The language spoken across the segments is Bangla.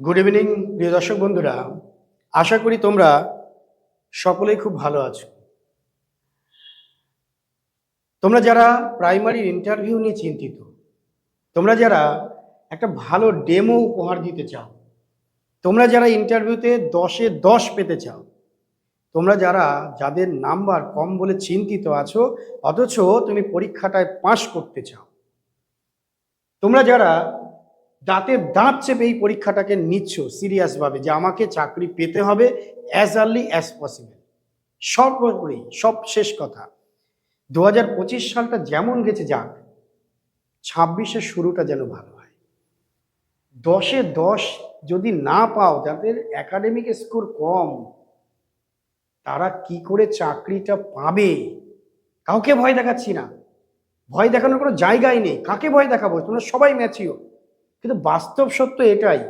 গুড ইভিনিং প্রিয় দর্শক বন্ধুরা। আশা করি তোমরা সকলেই খুব ভালো আছো। তোমরা যারা প্রাইমারি ইন্টারভিউ নিয়ে চিন্তিত, তোমরা যারা একটা ভালো ডেমো উপহার দিতে চাও, তোমরা যারা ইন্টারভিউতে দশে দশ পেতে চাও, তোমরা যারা যাদের নাম্বার কম বলে চিন্তিত আছো, অথচ তুমি পরীক্ষাটায় পাশ করতে চাও, তোমরা যারা দাঁতের দাঁত চেপে এই পরীক্ষাটাকে নিচ্ছ সিরিয়াসভাবে যে আমাকে চাকরি পেতে হবে অ্যাজ আর্লি অ্যাজ পসিবল সর্বোপরি, সব শেষ কথা। দু পঁচিশ সালটা যেমন গেছে যাক, ছাব্বিশের শুরুটা যেন ভালো হয়। দশে দশ যদি না পাও, যাদের একাডেমিক স্কোর কম, তারা কি করে চাকরিটা পাবে? কাউকে ভয় দেখাচ্ছি না। ভয় দেখানোর কোনো জায়গাই নেই। কাকে ভয় দেখাবো? তোমরা সবাই ম্যাচিও কিন্তু বাস্তব সত্য এটাই,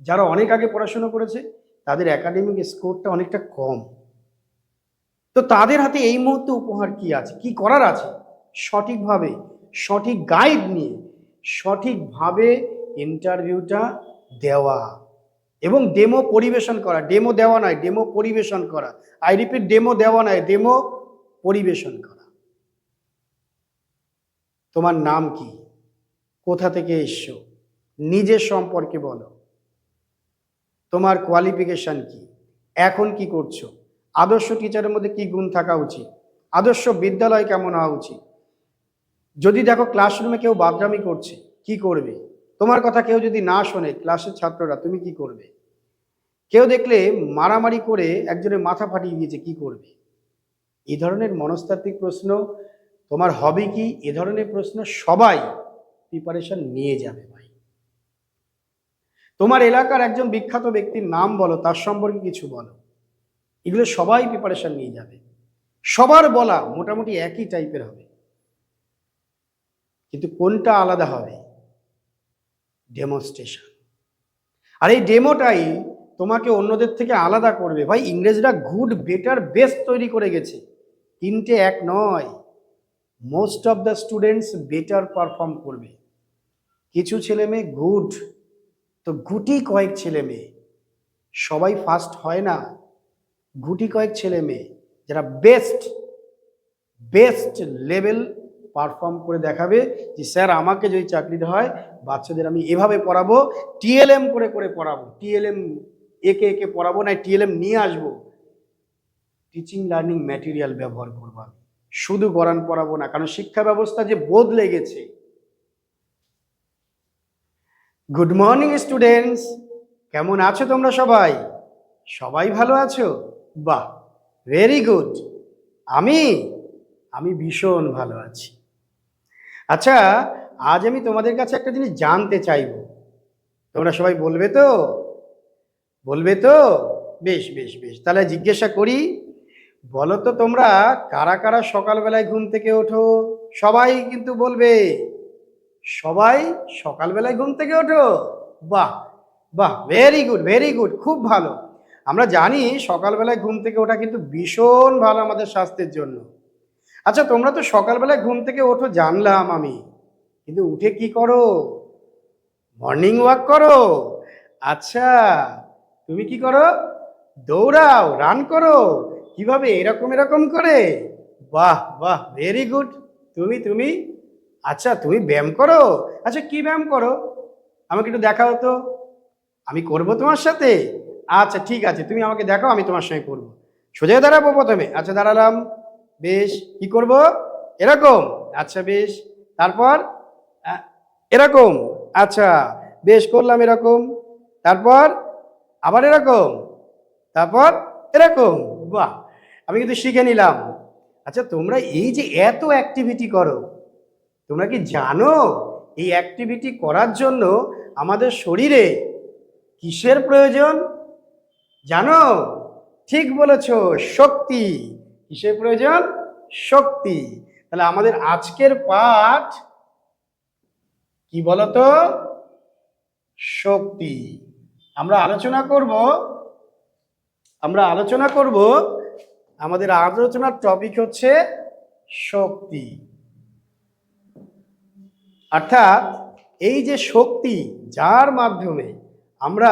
যারা অনেক আগে পড়াশোনা করেছে, তাদের একাডেমিক স্কোরটা অনেকটা কম। তো তাদের হাতে এই মুহূর্তে উপহার কি আছে? কি করার আছে? সঠিকভাবে, সঠিক গাইড নিয়ে, সঠিকভাবে ইন্টারভিউটা দেওয়া এবং ডেমো পরিবেশন করা। ডেমো দেওয়া নয় ডেমো পরিবেশন করা। আই রিপিট ডেমো দেওয়া নয় ডেমো পরিবেশন করা। তোমার নাম কি? কোথা থেকে এসছো? নিজের সম্পর্কে বলো। তোমার কোয়ালিফিকেশন কি? এখন কি করছ? আদর্শ টিচারের মধ্যে কি গুণ থাকা উচিত? আদর্শ বিদ্যালয় কেমন হওয়া উচিত? যদি দেখো ক্লাসরুমে কেউ বাদরামি করছে, কি করবে? তোমার কথা কেউ যদি না শোনে ক্লাসের ছাত্ররা, তুমি কি করবে? কেউ দেখলে মারামারি করে একজনের মাথা ফাটিয়ে দিয়েছে, কি করবে? এ ধরনের মনস্তাত্ত্বিক প্রশ্ন, তোমার হবি কি? এ ধরনের প্রশ্ন সবাই প্রিপারেশন নিয়ে যাবে ভাই। তোমার এলাকার একজন বিখ্যাত ব্যক্তির নাম বলো, তার সম্পর্কে কিছু বলো। এগুলো সবাই প্রিপারেশন নিয়ে যাবে। সবার বলা মোটামুটি একই টাইপের হবে। কিন্তু কোনটা আলাদা হবে? ডেমনস্ট্রেশন আর এই ডেমোটাই তোমাকে অন্যদের থেকে আলাদা করবে। ভাই, ইংরেজরা গুড বেটার বেস্ট তৈরি করে গেছে। তিনটে এক নয়। Most of the students better perform করবে। কিছু ছেলে মেয়ে গুড তো গুটি কয়েক ছেলে মেয়ে। সবাই ফার্স্ট হয় না। গুটি কয়েক ছেলে মেয়ে যারা বেস্ট বেস্ট লেভেল পারফর্ম করে দেখাবে যে, স্যার, আমাকে যদি চাকরিতে হয়, বাচ্চাদের আমি এভাবে পড়াবো টিএলএম করে করে পড়াবো টিএলএম একে একে পড়াবো, না টিএলএম নিয়ে আসব। টিচিং লার্নিং ম্যাটেরিয়াল ব্যবহার করব শুধু গরান পড়াবো না, কারণ শিক্ষা ব্যবস্থা যে বদলে গেছে গুড মর্নিং স্টুডেন্টস কেমন আছো তোমরা সবাই? সবাই ভালো আছো? বাহ ভেরি গুড আমি আমি ভীষণ ভালো আছি। আচ্ছা আজ আমি তোমাদের কাছে একটা জিনিস জানতে চাইব। তোমরা সবাই বলবে তো? বলবে তো? বেশ বেশ বেশ। তাহলে জিজ্ঞাসা করি, বলো তো তোমরা কারা কারা সকালবেলায় ঘুম থেকে ওঠো? সবাই কিন্তু বলবে। সবাই সকালবেলায় ঘুম থেকে ওঠো। বাহ বাহ ভেরি গুড ভেরি গুড খুব ভালো। আমরা জানি সকালবেলায় ঘুম থেকে ওঠা কিন্তু ভীষণ ভালো আমাদের স্বাস্থ্যের জন্য। আচ্ছা তোমরা তো সকালবেলায় ঘুম থেকে ওঠো, জানলাম আমি। কিন্তু উঠে কি করো? মর্নিং ওয়াক করো। আচ্ছা তুমি কি করো? দৌড়াও রান করো। কীভাবে এরকম এরকম করে? বাহ বাহ ভেরি গুড তুমি তুমি আচ্ছা তুমি ব্যায়াম করো? আচ্ছা কি ব্যায়াম করো? আমাকে একটু দেখাও তো। আমি করব তোমার সাথে? আচ্ছা ঠিক আছে, তুমি আমাকে দেখাও, আমি তোমার সঙ্গে করব। সোজা দাঁড়াবো প্রথমে। আচ্ছা দাঁড়ালাম। বেশ, কি করব? এরকম। আচ্ছা বেশ। তারপর? এরকম। আচ্ছা বেশ, করলাম এরকম। তারপর? আবার এরকম। তারপর? এরকম। বাহ! আমি কিন্তু শিখে নিলাম। আচ্ছা তোমরা এই যে এত অ্যাক্টিভিটি করো তোমরা কি জানো, এই অ্যাক্টিভিটি করার জন্য আমাদের শরীরে কিসের প্রয়োজন? জানো? ঠিক বলেছ, শক্তি। কিসের প্রয়োজন? শক্তি। তাহলে আমাদের আজকের পাঠ কি বলতো? শক্তি। আমরা আলোচনা করব, আমরা আলোচনা করব, আমাদের আলোচনার টপিক হচ্ছে শক্তি। অর্থাৎ এই যে শক্তি যার মাধ্যমে আমরা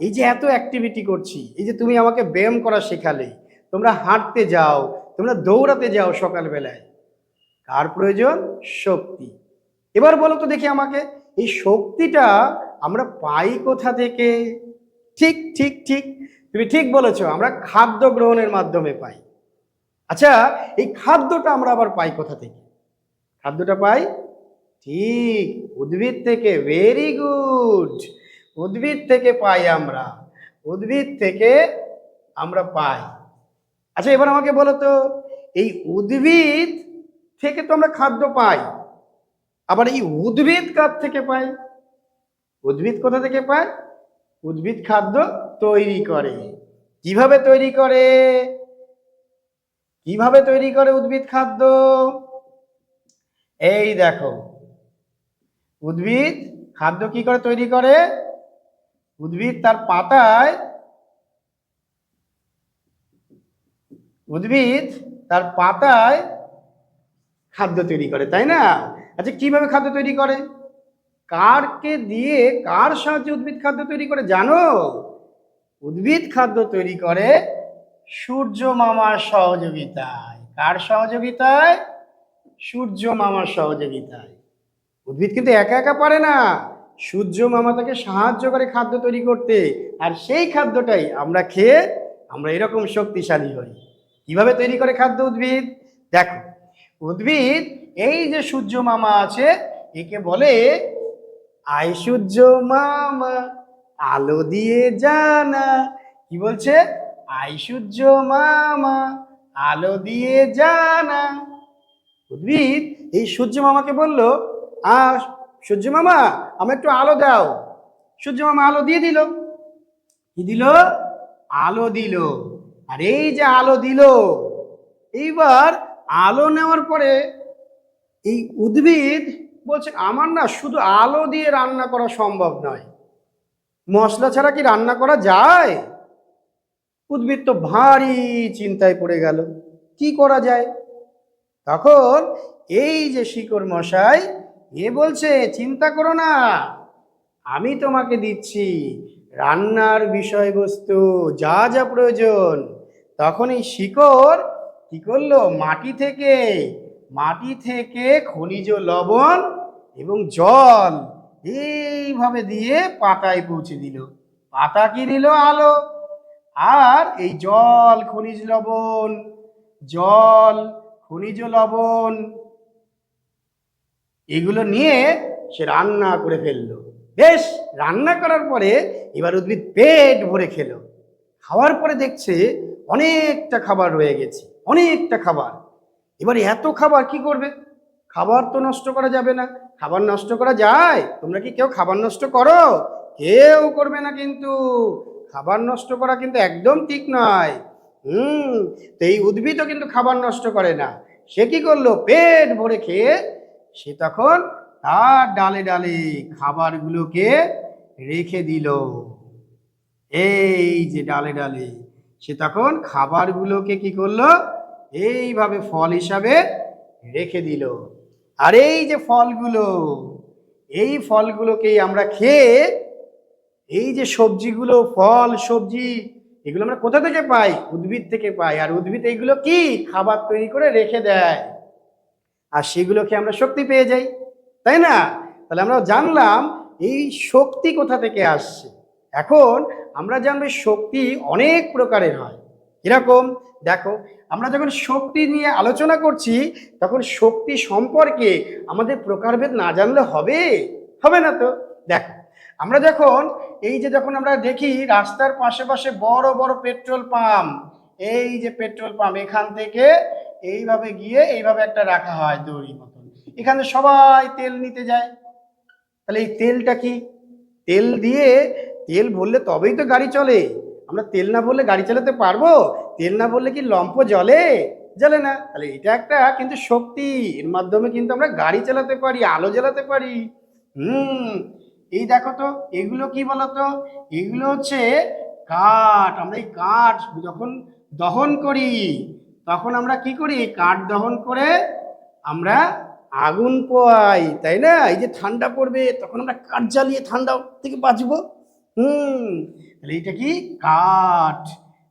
এই যে এত অ্যাক্টিভিটি করছি, এই যে তুমি আমাকে ব্যায়াম করা শেখালে, তোমরা হাঁটতে যাও, তোমরা দৌড়াতে যাও সকালবেলায়, কার প্রয়োজন? শক্তি। এবার বলো তো দেখি আমাকে, এই শক্তিটা আমরা পাই কোথা থেকে? ঠিক ঠিক ঠিক, তুমি ঠিক বলেছ, আমরা খাদ্য গ্রহণের মাধ্যমে পাই। আচ্ছা এই খাদ্যটা আমরা আবার পাই কোথা থেকে? খাদ্যটা পাই ঠিক, উদ্ভিদ থেকে ভেরি গুড উদ্ভিদ থেকে পাই আমরা, উদ্ভিদ থেকে আমরা পাই। আচ্ছা এবার আমাকে বলো তো, এই উদ্ভিদ থেকে তো আমরা খাদ্য পাই, আবার এই উদ্ভিদ কার থেকে পাই? উদ্ভিদ কোথা থেকে পায় উদ্ভিদ খাদ্য তৈরি করে। কীভাবে তৈরি করে? কীভাবে তৈরি করে উদ্ভিদ খাদ্য? এই দেখো উদ্ভিদ খাদ্য কি করে তৈরি করে? উদ্ভিদ তার পাতায় উদ্ভিদ তার পাতায় খাদ্য তৈরি করে, তাই না? আচ্ছা কীভাবে খাদ্য তৈরি করে? কারকে দিয়ে কার সাহায্যে উদ্ভিদ খাদ্য তৈরি করে জানো? উদ্ভিদ খাদ্য তৈরি করে সূর্য মামার সহযোগিতায়। কার সহযোগিতায়? সূর্য মামার সহযোগিতায়। উদ্ভিদ কিন্তু একা একা পারে না। সূর্য মামা তাকে সাহায্য করে খাদ্য তৈরি করতে। আর সেই খাদ্যটাই আমরা খেয়ে আমরা এরকম শক্তিশালী হই। কীভাবে তৈরি করে খাদ্য উদ্ভিদ? দেখো, উদ্ভিদ এই যে সূর্য মামা আছে, একে বলে আই সূর্য মামা, আলো দিয়ে জানা। কি বলছে? আই সূর্য মামা, আলো দিয়ে জানা। উদ্ভিদ এই সূর্য মামাকে বলল আ সূর্য মামা আমার একটু আলো দাও। সূর্য মামা আলো দিয়ে দিল। কি দিল? আলো দিল। আর এই যে আলো দিল, এইবার আলো নেওয়ার পরে এই উদ্ভিদ বলছে, আমার না শুধু আলো দিয়ে রান্না করা সম্ভব নয়। মশলা ছাড়া কি রান্না করা যায়? উদ্ভিদ তো ভারী চিন্তায় পড়ে গেল। কি করা যায়? তখন এই যে শিকড় মশাই এ বলছে, চিন্তা করো না, আমি তোমাকে দিচ্ছি রান্নার বিষয়বস্তু, যা যা প্রয়োজন। তখন এই শিকড় কি করল? মাটি থেকে মাটি থেকে খনিজ লবণ এবং জল এইভাবে দিয়ে পাতায় পৌঁছে দিল। পাতা কি দিল? আলো। আর এই জল, খনিজ লবণ, জল, খনিজ লবণ এগুলো নিয়ে সে রান্না করে ফেলল। বেশ, রান্না করার পরে এবার উদ্ভিদ পেট ভরে খেলো। খাওয়ার পরে দেখছে অনেকটা খাবার রয়ে গেছে, অনেকটা খাবার। এবার এত খাবার কি করবে? খাবার তো নষ্ট করা যাবে না। খাবার নষ্ট করা যায়? তোমরা কি কেউ খাবার নষ্ট করো? কেউ করবে না কিন্তু। খাবার নষ্ট করা কিন্তু একদম ঠিক নয়। হুম, তো এই উদ্ভিদও কিন্তু খাবার নষ্ট করে না। সে কি করল? পেট ভরে খেয়ে সে তখন তার ডালে ডালে খাবারগুলোকে রেখে দিল। এই যে ডালে ডালে সে তখন খাবারগুলোকে কি করল? এইভাবে ফল হিসাবে রেখে দিল। আর এই যে ফলগুলো, এই ফলগুলোকেই আমরা খেয়ে, এই যে সবজিগুলো, ফল, সবজি, এগুলো আমরা কোথা থেকে পাই? উদ্ভিদ থেকে পাই। আর উদ্ভিদ এইগুলো কি? খাবার তৈরি করে রেখে দেয়। আর সেগুলোকে আমরা শক্তি পেয়ে যাই, তাই না? তাহলে আমরা জানলাম এই শক্তি কোথা থেকে আসছে। এখন আমরা জানব শক্তি অনেক প্রকারের হয়। এরকম দেখো, আমরা যখন শক্তি নিয়ে আলোচনা করছি, তখন শক্তি সম্পর্কে আমাদের প্রকারভেদ না জানলে হবে? হবে না তো? দেখো, আমরা যখন, এই যে যখন আমরা দেখি রাস্তার পাশে পাশে বড় বড় পেট্রোল পাম্প, এই যে পেট্রোল পাম্প, এখান থেকে এইভাবে গিয়ে এইভাবে একটা রাখা হয় দড়ি মতন। এখানে সবাই তেল নিতে যায়। তাহলে এই তেলটা কি? তেল দিয়ে তেল ভরলে তবেই তো গাড়ি চলে। আমরা তেল না ভরলে গাড়ি চালাতে পারব? তেল না ভরলে কি লম্প জ্বলে জ্বলে না। তাহলে এটা একটা কিন্তু শক্তি। এর মাধ্যমে কিন্তু আমরা গাড়ি চালাতে পারি, আলো জ্বালাতে পারি। হুম। এই দেখো তো, এগুলো কি বলতো? এগুলো হচ্ছে কাঠ। আমরা এই কাঠ যখন দহন করি তখন আমরা কি করি? কাঠ দহন করে আমরা আগুন পোয়াই, তাই না? এই যে ঠান্ডা পড়বে, তখন আমরা কাঠ জ্বালিয়ে ঠান্ডা থেকে বাঁচবো। হুম, তাহলে এটা কি? কাঠ।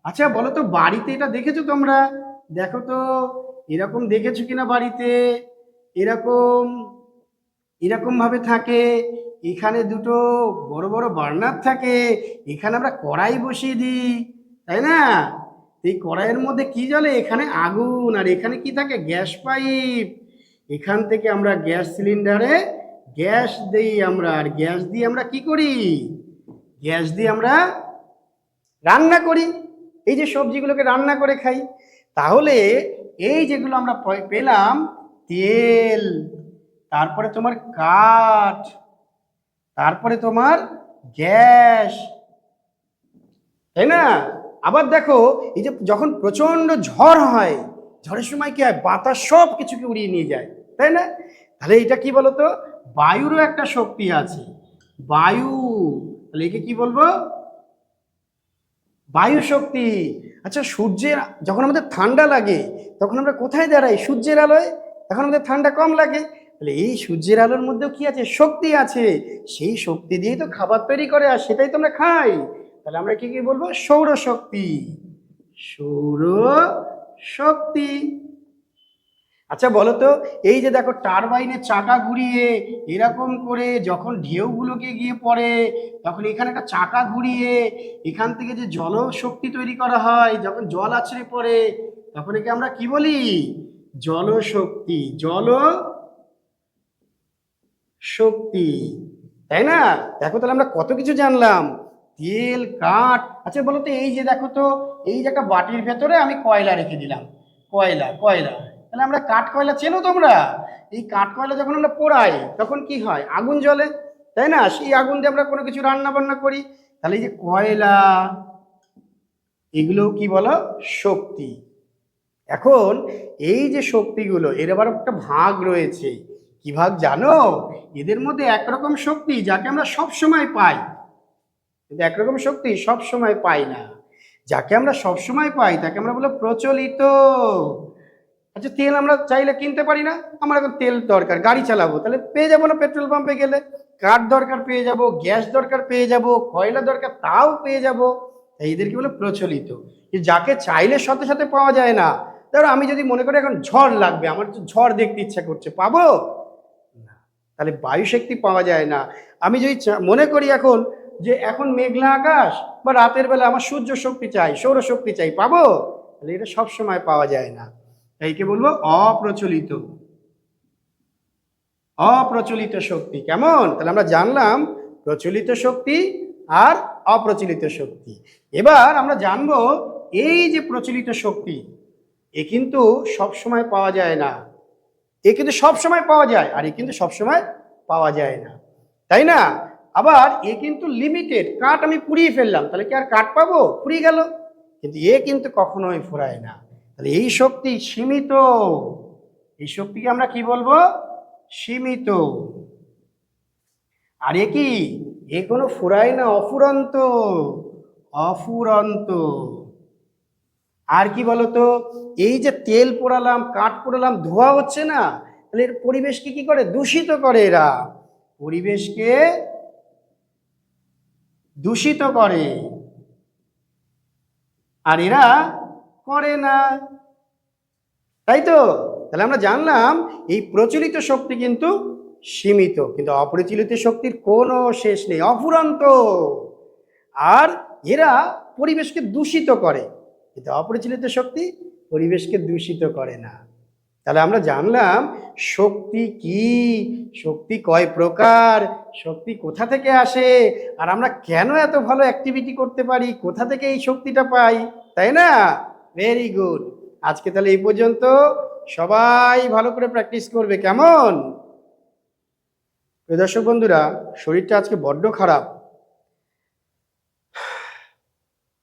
আচ্ছা বলো তো বাড়িতে এটা দেখেছ তোমরা? দেখো তো, এরকম দেখেছ কিনা বাড়িতে? এরকম এরকম ভাবে থাকে। এখানে দুটো বড় বড় বার্নার থাকে। এখানে আমরা কড়াই বসিয়ে দিই, তাই না? এই কড়াইয়ের মধ্যে কি জ্বলে এখানে আগুন। আর এখানে কি থাকে? Gas pipe. এখান থেকে আমরা গ্যাস সিলিন্ডারে গ্যাস দিই আমরা। আর গ্যাস দিয়ে আমরা কি করি? গ্যাস দিয়ে আমরা রান্না করি। এই যে সবজিগুলোকে রান্না করে খাই। তাহলে এই যেগুলো আমরা পেলাম তেল তারপরে তোমার কাঠ তারপরে তোমার গ্যাস। তাই না? আবার দেখো, এই যে যখন প্রচণ্ড ঝড় হয়, ঝড়ের সময় কি হয়? বাতাস সব কিছুকে উড়িয়ে নিয়ে যায়, তাই না? তাহলে এটা কি বলতো? বায়ুরও একটা শক্তি আছে। বায়ু, তাহলে একে কি বলব? বায়ু শক্তি। আচ্ছা সূর্যের, যখন আমাদের ঠান্ডা লাগে, তখন আমরা কোথায় দাঁড়াই? সূর্যের আলোয়? তখন আমাদের ঠান্ডা কম লাগে। তাহলে এই সূর্যের আলোর মধ্যেও কি আছে? শক্তি আছে। সেই শক্তি দিয়েই তো খাবার তৈরি করে, আর সেটাই তো আমরা খাই। তাহলে আমরা কি কি বলব? সৌর শক্তি সৌর শক্তি আচ্ছা বলো তো এই যে দেখো, টারবাইনের চাকা ঘুরিয়ে এরকম করে যখন ঢেউগুলোকে গিয়ে পড়ে, তখন এখানে একটা চাকা ঘুরিয়ে এখান থেকে যে জল শক্তি তৈরি করা হয়, যখন জল আছড়ে পড়ে, তখন একে আমরা কি বলি? জলশক্তি। জল শক্তি তাই না? দেখো, তাহলে আমরা কত কিছু জানলাম। তেল, কাঠ। আচ্ছা বলো তো, এই যে দেখো তো, এই যে একটা বাটির ভেতরে আমি কয়লা রেখে দিলাম। কয়লা কয়লা। তাহলে আমরা কাঠ, কয়লা চেনো তোমরা? এই কাঠ, কয়লা যখন আমরা পোড়াই, তখন কি হয়? আগুন জ্বলে, তাই না? সেই আগুন দিয়ে আমরা কোনো কিছু রান্না বান্না করি। তাহলে এই যে কয়লা এগুলো কি বলো? শক্তি। এখন এই যে শক্তিগুলো, এর আবার একটা ভাগ রয়েছে। কি ভাগ জানো? এদের মধ্যে একরকম শক্তি, যাকে আমরা সব সময় পাই। কিন্তু একরকম শক্তি সব সময় পাই না। যাকে আমরা সব সময় পাই, তাকে আমরা বলো প্রচলিত। আচ্ছা তেল আমরা চাইলে কিনতে পারি না, আমার এখন তেল দরকার, গাড়ি চালাবো, তাহলে পেয়ে যাব না পেট্রোল পাম্পে গেলে। কাঠ দরকার পেয়ে যাব, গ্যাস দরকার পেয়ে যাব, কয়লা দরকার তাও পেয়ে যাব। তাই এদেরকে বলে প্রচলিত। যাকে চাইলে সাথে সাথে পাওয়া যায় না, ধরো আমি যদি মনে করি এখন ঝড় লাগবে, আমার তো ঝড় দেখতে ইচ্ছা করছে, পাবো? না। তাহলে বায়ু শক্তি পাওয়া যায় না। আমি যদি মনে করি এখন যে এখন মেঘলা আকাশ, বা রাতের বেলা আমার সূর্য শক্তি চাই, সৌর শক্তি চাই, পাবো? তাহলে এটা সব সময় পাওয়া যায় না। এইকে বলব? অপ্রচলিত। অপ্রচলিত শক্তি। কেমন? তাহলে আমরা জানলাম প্রচলিত শক্তি আর অপ্রচলিত শক্তি। এবার আমরা জানব এই যে প্রচলিত শক্তি, এ কিন্তু সব সময় পাওয়া যায় না। এ কিন্তু সব সময় পাওয়া যায়, আর এ কিন্তু সব সময় পাওয়া যায় না। তাই না? আবার এ কিন্তু লিমিটেড কাঠ আমি পুড়িয়ে ফেললাম, তাহলে কি আর কাঠ পাবো? পুড়িয়ে গেল। কিন্তু এ কিন্তু কখনোই ফুরায় না। তাহলে এই শক্তি সীমিত। এই শক্তিকে আমরা কি বলব? সীমিত। আর এ কি? এ কোনো ফুরায় না, অফুরন্ত। অফুরন্ত। আর কি বলতো? এই যে তেল পোড়ালাম, কাঠ পোড়ালাম, ধোয়া হচ্ছে না। তাহলে এর পরিবেশকে কি করে? দূষিত করে এরা। পরিবেশকে দূষিত করে। আর এরা করে না। তাই তো? তাহলে আমরা জানলাম, এই প্রচলিত শক্তি কিন্তু সীমিত, কিন্তু অপ্রচলিত শক্তির কোনো শেষ নেই, অফুরন্ত। আর এরা পরিবেশকে দূষিত করে, কিন্তু অপ্রচলিত শক্তি পরিবেশকে দূষিত করে না। তাহলে আমরা জানলাম শক্তি কি? শক্তি কয় প্রকার? শক্তি কোথা থেকে আসে? আর আমরা কেন এত ভালো অ্যাক্টিভিটি করতে পারি? কোথা থেকে এই শক্তিটা পাই? তাই না? ভেরি গুড আজকে তাহলে এই পর্যন্ত। সবাই ভালো করে প্র্যাকটিস করবে, কেমন? দর্শক বন্ধুরা, শরীরটা আজকে বড্ড খারাপ।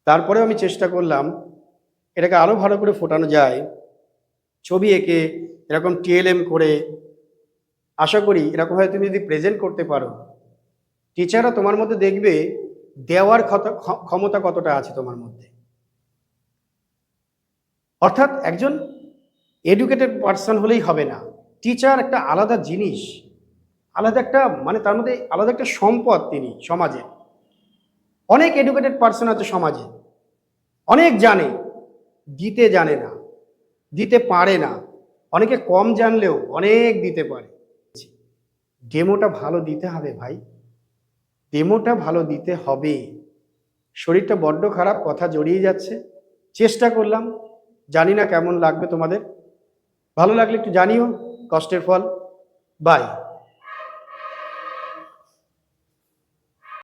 তারপরে আমি চেষ্টা করলাম, এটাকে আরও ভালো করে ফোটানো যায়। ছবি এঁকে এরকম টিএলএম করে, আশা করি এরকম হয় তুমি যদি প্রেজেন্ট করতে পারো টিচাররা তোমার মধ্যে দেখবে দেওয়ার ক্ষমতা কতটা আছে তোমার মধ্যে। অর্থাৎ একজন এডুকেটেড পার্সন হলেই হবে না। টিচার একটা আলাদা জিনিস, আলাদা একটা মানে তার মধ্যে আলাদা একটা সম্পদ তিনি সমাজে। অনেক এডুকেটেড পার্সন আছে সমাজে। অনেক জানে, দিতে জানে না। দিতে পারে না। অনেকে কম জানলেও অনেক দিতে পারে। ডেমোটা ভালো দিতে হবে ভাই। ডেমোটা ভালো দিতে হবে। শরীরটা বড্ড খারাপ, কথা জড়িয়ে যাচ্ছে। চেষ্টা করলাম। জানি না কেমন লাগবে তোমাদের। ভালো লাগলে একটু জানিও, কষ্টের ফল। বাই